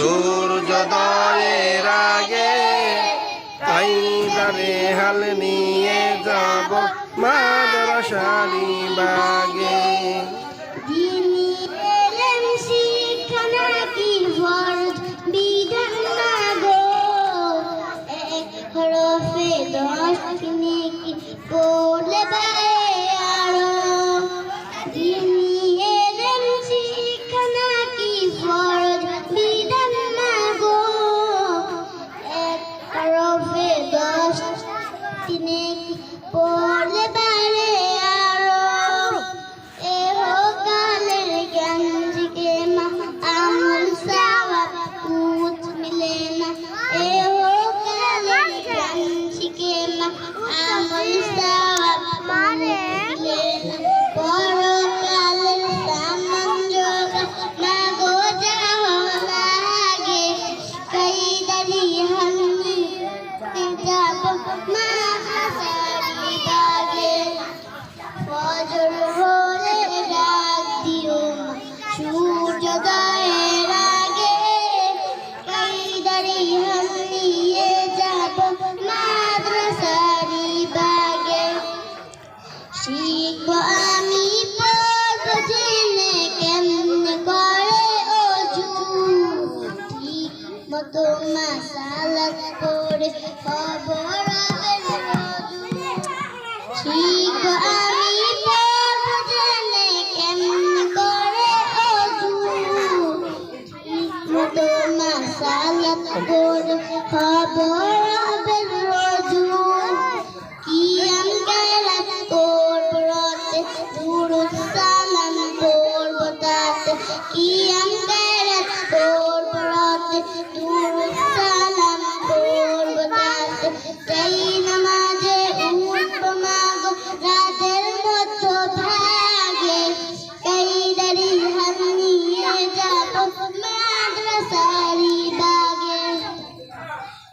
সূর্যোদয়ের আগে তাই দারে হাল নিয়ে যাব মাদ্রাসারি বাগে। হরফে দশ কিনে কি পড়লে Fatime, por মাসালাত পড়ে খবর ঠিক আমি পড়ব জানে কেমন করে অজু। মতো মাসালাত পড়ে খবর রজু কি আমি গালাত পড়ব রতে দূর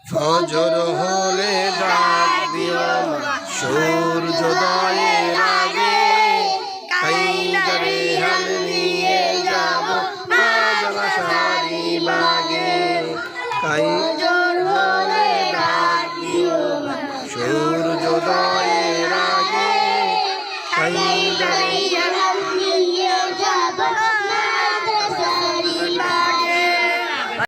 ফজর হলে ডাক দিও। সূর্যোদয়ের আগে কাইদারে হাল নিয়ে যাব। আজ বাগে। কাই